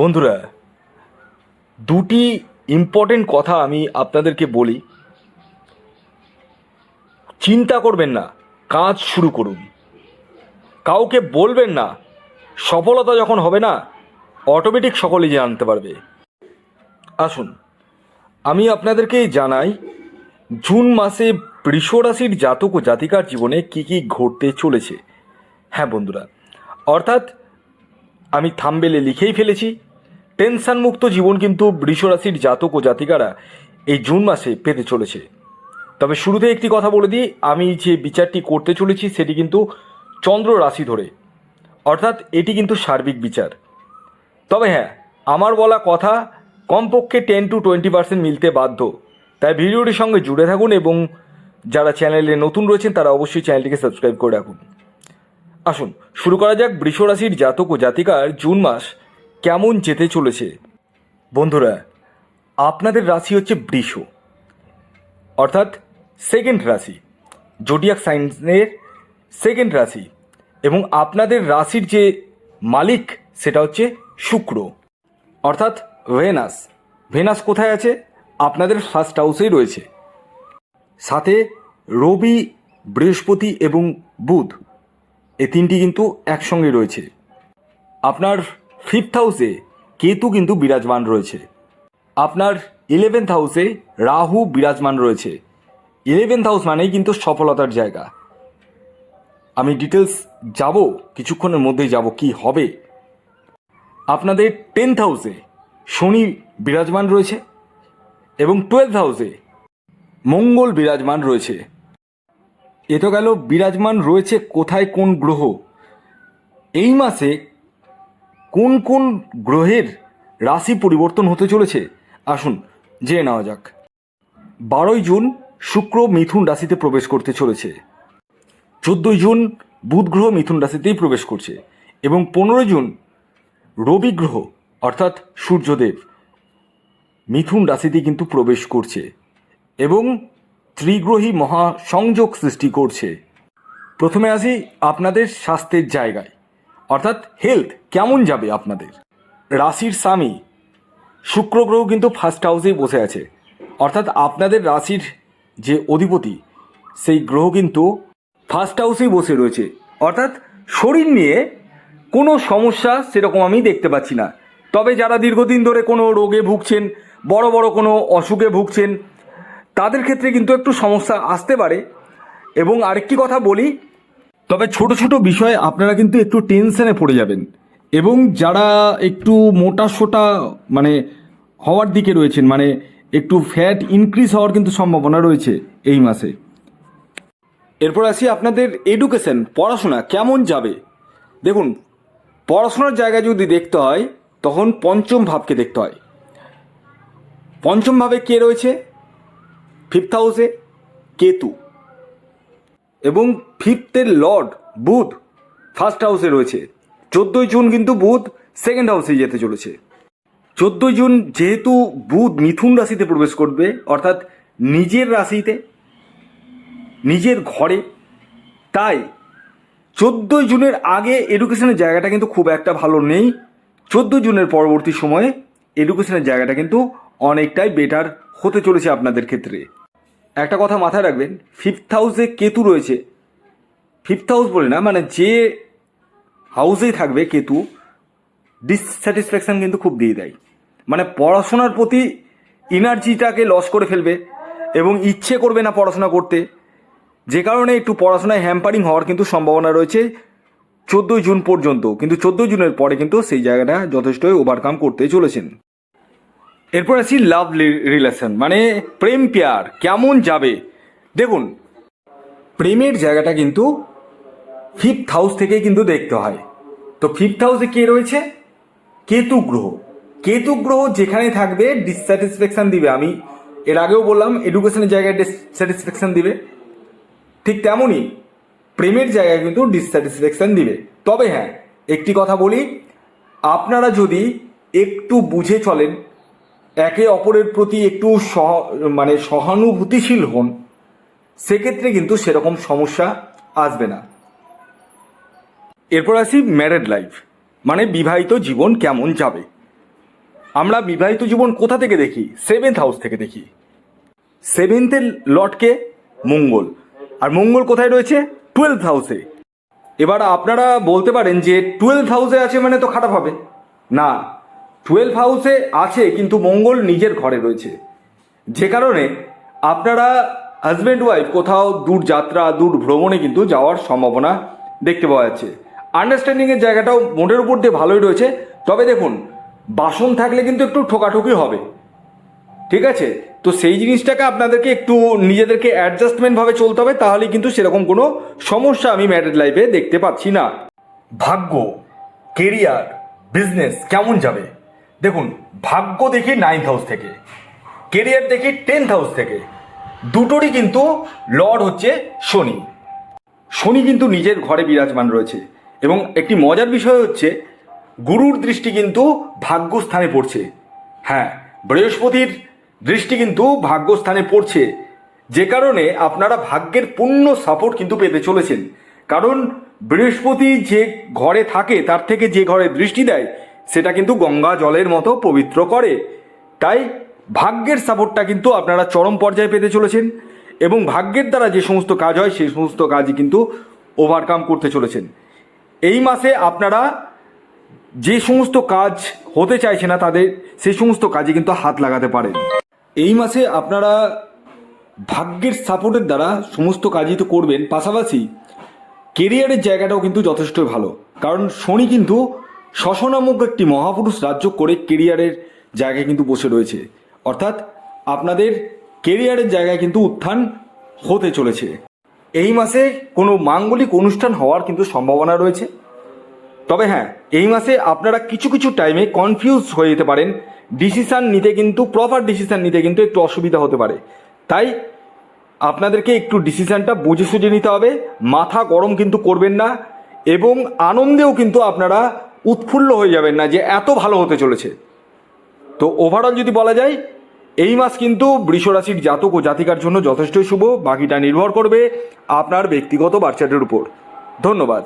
বন্ধুরা, দুটি ইম্পর্টেন্ট কথা আমি আপনাদেরকে বলি। চিন্তা করবেন না, কাজ শুরু করুন। কাউকে বলবেন না, সফলতা যখন হবে না অটোমেটিক সকলেই জানতে পারবে। আসুন, আমি আপনাদেরকে জানাই, জুন মাসে বৃষরাশির জাতক ও জাতিকার জীবনে কি কি ঘটতে চলেছে। হ্যাঁ বন্ধুরা, অর্থাৎ আমি থামবেলে লিখেই ফেলেছি টেনশন মুক্ত জীবন কিন্তু বৃষরাশির জাতক ও জাতিকারা এই জুন মাসে পেতে চলেছে। তবে শুরুতে একটি কথা বলে দিই, আমি যে বিচারটি করতে চলেছি সেটি কিন্তু চন্দ্র রাশি ধরে। অর্থাৎ এটি কিন্তু সার্বিক বিচার। তবে হ্যাঁ আমার বলা কথা কমপক্ষে টেন টু টোয়েন্টি পার্সেন্ট মিলতে বাধ্য। তাই ভিডিওটির সঙ্গে জুড়ে থাকুন এবং যারা চ্যানেলে নতুন রয়েছেন, তারা অবশ্যই চ্যানেলটিকে সাবস্ক্রাইব করে রাখুন। আসুন, শুরু করা যাক বৃষরাশির জাতক ও জাতিকার জুন মাস কেমন যেতে চলেছে? বন্ধুরা, আপনাদের রাশি হচ্ছে বৃষ। অর্থাৎ সেকেন্ড রাশি জোডিয়াক সাইন্সের সেকেন্ড রাশি এবং আপনাদের রাশির যে মালিক, সেটা হচ্ছে শুক্র। অর্থাৎ ভেনাস। ভেনাস কোথায় আছে? আপনাদের ফার্স্ট হাউসেই রয়েছে। সাথে রবি, বৃহস্পতি এবং বুধ, এই তিনটি কিন্তু একসঙ্গে রয়েছে। আপনার ফিফথ হাউসে কেতু কিন্তু বিরাজমান রয়েছে। আপনার ইলেভেন্থ হাউসে রাহু বিরাজমান রয়েছে। ইলেভেন্থ হাউস মানেই কিন্তু সফলতার জায়গা। আমি ডিটেলস যাব, কিছুক্ষণের মধ্যেই যাব কি হবে। আপনাদের টেন্থ হাউসে শনি বিরাজমান রয়েছে এবং টুয়েলভ হাউসে মঙ্গল বিরাজমান রয়েছে। এ তো গেল বিরাজমান রয়েছে কোথায় কোন গ্রহ। এই মাসে কোন কোন গ্রহের রাশি পরিবর্তন হতে চলেছে? আসুন জেনে নেওয়া যাক। বারোই জুন শুক্র মিথুন রাশিতে প্রবেশ করতে চলেছে। চোদ্দোই জুন বুধ গ্রহ মিথুন রাশিতেই প্রবেশ করছে এবং পনেরোই জুন রবি গ্রহ, অর্থাৎ সূর্যদেব, মিথুন রাশিতে কিন্তু প্রবেশ করছে এবং ত্রিগ্রহী মহা সংযোগ সৃষ্টি করছে। প্রথমে আসি আপনাদের স্বাস্থ্যের জায়গায়। অর্থাৎ হেলথ কেমন যাবে আপনাদের? রাশির স্বামী, শুক্র গ্রহ কিন্তু ফার্স্ট হাউসেই বসে আছে। অর্থাৎ আপনাদের রাশির যে অধিপতি, সেই গ্রহ কিন্তু ফার্স্ট হাউসেই বসে রয়েছে। অর্থাৎ শরীর নিয়ে কোনো সমস্যা সেরকম আমি দেখতে পাচ্ছি না। তবে যারা দীর্ঘদিন ধরে কোনো রোগে ভুগছেন, বড় বড় কোনো অসুখে ভুগছেন, তাদের ক্ষেত্রে কিন্তু একটু সমস্যা আসতে পারে। এবং আরেকটি কথা বলি তবে ছোট ছোট বিষয়ে আপনারা কিন্তু একটু টেনশনে পড়ে যাবেন। এবং যারা একটু মোটা সোটা মানে হওয়ার দিকে রয়েছেন মানে একটু ফ্যাট ইনক্রিজ হওয়ার কিন্তু সম্ভাবনা রয়েছে এই মাসে। এরপর আসি আপনাদের এডুকেশন পড়াশোনা কেমন যাবে? দেখুন, পড়াশোনার জায়গা যদি দেখতে হয়, তখন পঞ্চম ভাবকে দেখতে হয়। পঞ্চম ভাবে কে রয়েছে? ফিফথ হাউসে কেতু। এবং ফিফথের লর্ড বুধ ফার্স্ট হাউসে রয়েছে। চোদ্দোই জুন কিন্তু বুধ সেকেন্ড হাউসে যেতে চলেছে। চোদ্দোই জুন যেহেতু বুধ মিথুন রাশিতে প্রবেশ করবে, অর্থাৎ নিজের রাশিতে, নিজের ঘরে, তাই চোদ্দোই জুনের আগে এডুকেশনের জায়গাটা কিন্তু খুব একটা ভালো নেই। চোদ্দোই জুনের পরবর্তী সময়ে এডুকেশনের জায়গাটা কিন্তু অনেকটাই বেটার হতে চলেছে আপনাদের ক্ষেত্রে। একটা কথা মাথায় রাখবেন ফিফথ হাউসে কেতু রয়েছে। ফিফথ হাউস বলে না মানে যে হাউসেই থাকবে কেতু ডিসস্যাটিসফ্যাকশন কিন্তু খুব দিয়ে দেয়। মানে পড়াশোনার প্রতি এনার্জিটাকে লস করে ফেলবে এবং ইচ্ছে করবে না পড়াশোনা করতে। যে কারণে একটু পড়াশোনায় হ্যাম্পারিং হওয়ার কিন্তু সম্ভাবনা রয়েছে চোদ্দোই জুন পর্যন্ত। কিন্তু চোদ্দোই জুনের পরে কিন্তু সেই জায়গাটা যথেষ্টই ওভারকাম করতে চলেছেন। এরপর আসি লাভ রিলেশন মানে প্রেম, পেয়ার, কেমন যাবে? দেখুন, প্রেমের জায়গাটা কিন্তু ফিফথ হাউস থেকেই কিন্তু দেখতে হয়। তো ফিফথ হাউসে কে রয়েছে? কেতু গ্রহ। কেতু গ্রহ যেখানে থাকবে ডিসস্যাটিসফ্যাকশন দিবে। আমি এর আগেও বললাম এডুকেশনের জায়গায় ডিসস্যাটিসফ্যাকশন দিবে। ঠিক তেমনই প্রেমের জায়গায় কিন্তু ডিসস্যাটিসফ্যাকশন দিবে। তবে হ্যাঁ একটি কথা বলি, আপনারা যদি একটু বুঝে চলেন একে অপরের প্রতি একটু সহ মানে সহানুভূতিশীল হন, সেক্ষেত্রে কিন্তু সেরকম সমস্যা আসবে না। এরপর আসি ম্যারেড লাইফ মানে বিবাহিত জীবন কেমন যাবে? আমরা বিবাহিত জীবন কোথা থেকে দেখি? সেভেন্থ হাউস থেকে দেখি। সেভেন্থের লটকে মঙ্গল। আর মঙ্গল কোথায় রয়েছে? টুয়েলভ হাউসে এবার আপনারা বলতে পারেন যে টুয়েলভ হাউসে আছে মানে তো খারাপ হবে। না টুয়েলভ হাউসে আছে, কিন্তু মঙ্গল নিজের ঘরে রয়েছে। যে কারণে আপনারা হাজব্যান্ড ওয়াইফ কোথাও দূর যাত্রা, দূর ভ্রমণে কিন্তু যাওয়ার সম্ভাবনা দেখতে পাওয়া যাচ্ছে। আন্ডারস্ট্যান্ডিংয়ের জায়গাটাও মোটের উপর দিয়ে ভালোই রয়েছে। তবে দেখুন, বাসন থাকলে কিন্তু একটু ঠোকাঠুকি হবে। ঠিক আছে? তো সেই জিনিসটাকে আপনাদেরকে একটু নিজেদেরকে অ্যাডজাস্টমেন্টভাবে চলতে হবে, তাহলে কিন্তু সেরকম কোনো সমস্যা আমি ম্যারিড লাইফে দেখতে পাচ্ছি না। ভাগ্য কেরিয়ার বিজনেস কেমন যাবে? দেখুন, ভাগ্য দেখি নাইন্থ হাউস থেকে কেরিয়ার দেখি টেন্থ হাউস থেকে। দুটোরই কিন্তু লর্ড হচ্ছে শনি। শনি কিন্তু নিজের ঘরে বিরাজমান রয়েছে এবং একটি মজার বিষয় হচ্ছে, গুরুর দৃষ্টি কিন্তু ভাগ্যস্থানে পড়ছে। হ্যাঁ বৃহস্পতির দৃষ্টি কিন্তু ভাগ্যস্থানে পড়ছে। যে কারণে আপনারা ভাগ্যের পূর্ণ সাপোর্ট কিন্তু পেতে চলেছেন। কারণ বৃহস্পতি যে ঘরে থাকে, তার থেকে যে ঘরে দৃষ্টি দেয় সেটা কিন্তু গঙ্গা জলের মতো পবিত্র করে। তাই ভাগ্যের সাপোর্টটা কিন্তু আপনারা চরম পর্যায়ে পেতে চলেছেন এবং ভাগ্যের দ্বারা যে সমস্ত কাজ হয়, সেই সমস্ত কাজই কিন্তু ওভারকাম করতে চলেছেন। এই মাসে আপনারা যে সমস্ত কাজ হতে চাইছে না তাদের, সেই সমস্ত কাজে কিন্তু হাত লাগাতে পারেন। এই মাসে আপনারা ভাগ্যের সাপোর্টের দ্বারা সমস্ত কাজই তো করবেন। পাশাপাশি কেরিয়ারের জায়গাটাও কিন্তু যথেষ্ট ভালো। কারণ শনি কিন্তু শশ নামক একটি মহাপুরুষ রাজ্য করে কেরিয়ারের জায়গায় কিন্তু বসে রয়েছে। অর্থাৎ আপনাদের কেরিয়ারের জায়গায় কিন্তু উত্থান হতে চলেছে। এই মাসে কোনো মাঙ্গলিক অনুষ্ঠান হওয়ার কিন্তু সম্ভাবনা রয়েছে। তবে হ্যাঁ এই মাসে আপনারা কিছু কিছু টাইমে কনফিউজ হয়ে যেতে পারেন। ডিসিশান নিতে কিন্তু প্রপার ডিসিশান নিতে কিন্তু একটু অসুবিধা হতে পারে। তাই আপনাদেরকে একটু ডিসিশানটা বুঝে সুঝে নিতে হবে। মাথা গরম কিন্তু করবেন না। এবং আনন্দেও কিন্তু আপনারা উৎফুল্ল হয়ে যাবেন না যে এত ভালো হতে চলেছে। তো ওভারঅল যদি বলা যায়, এই মাস কিন্তু বৃষরাশির জাতক ও জাতিকার জন্য যথেষ্টই শুভ, বাকিটা নির্ভর করবে আপনার ব্যক্তিগত বাচ্চাদের উপর। ধন্যবাদ।